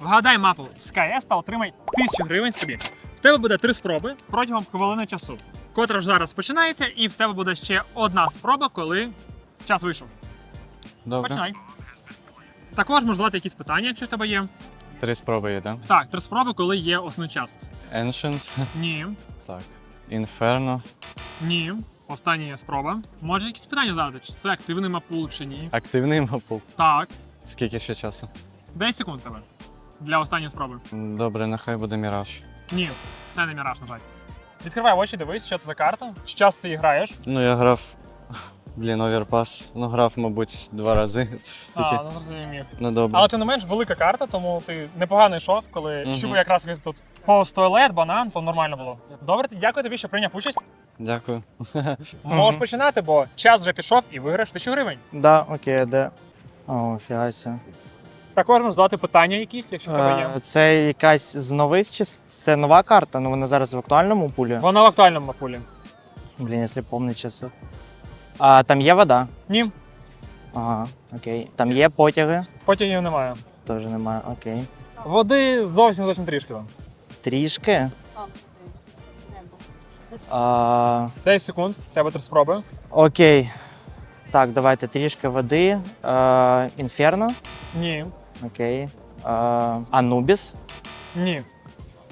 Вгадай мапу з КС та отримай 1000 гривень собі. В тебе буде три спроби протягом хвилини часу, котра ж зараз починається, і в тебе буде ще одна спроба, коли час вийшов. Добре. Починай. Також можеш задати якісь питання, якщо в тебе є. Три спроби є, так? Так, три спроби, коли є основний час. Ancient. Ні, Так. Inferno. ні. Остання спроба. Можеш якісь питання задати, чи це активний мапул, чи ні. Активний мапул. Так. Скільки ще часу? 10 секунд тебе. Для останньої спроби. Добре, нехай буде Міраж. Ні, це не міраж, на жаль. Відкривай очі, дивись, що це за карта. Чи часто ти її граєш? Ну, я грав. Блін, оверпас. Ну, грав, мабуть, два рази. Тільки. А, ну зрозумів. Ну добре. Але тим не менш велика карта, тому ти непогано йшов, коли Мгм. щупав якраз тут повз туалет, банан, то нормально було. Добре, дякую тобі, що прийняв участь. Дякую. Можеш починати, бо час вже пішов і виграєш 1000 гривень. Да, окей, де. О, фігася. Також можеш задати питання якісь, якщо в тебе є. Е, Це якась з нових чи с- це нова карта? Ну вона зараз в актуальному пулі. Вона в актуальному мапулі. Блін, якщо помню часи. А там є вода? Ні, Ага, окей. Там є потяги? потягів немає. Теж немає, окей. Води зовсім зовсім трішки там. Трішки. А, 10 секунд, в тебе три спроби. окей. Так, давайте трішки води. А, Інферно. Ні, Окей. А, Анубіс. ні,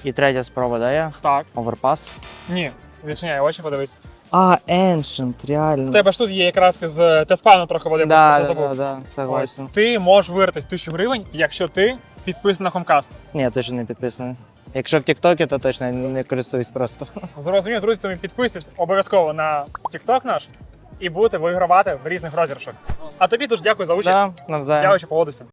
І третя спроба, да, я? так, Оверпас. ні. Відчиняй очі, подивись. А, Ancient, реально. У тебе ж тут є якраз з теспану трохи води, Да, просто да, забув. да, да, согласен. Ти можеш вирити 1000 гривень, якщо ти підписаний на Хомкаст. Ні, точно не підписаний. Якщо в Тіктокі, то точно не користуюсь просто. Зрозумів, друзі, тому підписуйтесь обов'язково на TikTok наш і будете вигравати в різних розіграшах. А тобі дуже дякую за участь. Да, навзаєм. Дякую, що погодився.